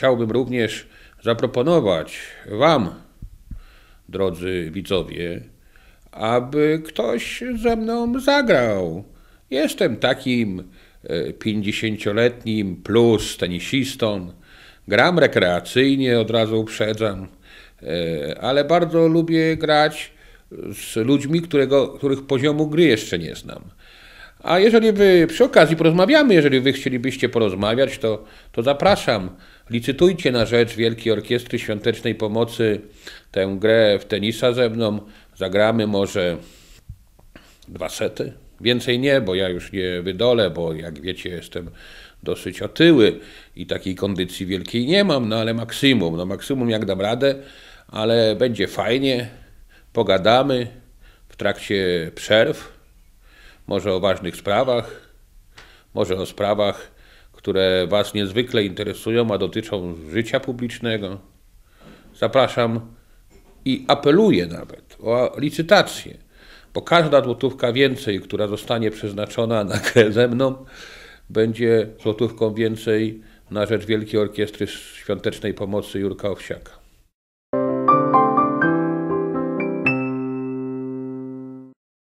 chciałbym również zaproponować Wam, drodzy widzowie, aby ktoś ze mną zagrał. Jestem takim 50-letnim plus tenisistą. Gram rekreacyjnie, od razu uprzedzam, e, ale bardzo lubię grać z ludźmi, którego, których poziomu gry jeszcze nie znam. A jeżeli wy przy okazji porozmawiamy, jeżeli wy chcielibyście porozmawiać, to, to zapraszam. Licytujcie na rzecz Wielkiej Orkiestry Świątecznej Pomocy tę grę w tenisa ze mną. Zagramy może dwa sety. Więcej nie, bo ja już nie wydolę, bo jak wiecie, jestem dosyć otyły i takiej kondycji wielkiej nie mam, no ale maksimum, no maksimum jak dam radę, ale będzie fajnie, pogadamy w trakcie przerw, może o ważnych sprawach, może o sprawach, które Was niezwykle interesują, a dotyczą życia publicznego. Zapraszam i apeluję nawet o licytację bo każda złotówka więcej, która zostanie przeznaczona na grę ze mną, będzie złotówką więcej na rzecz Wielkiej Orkiestry Świątecznej Pomocy Jurka Owsiaka.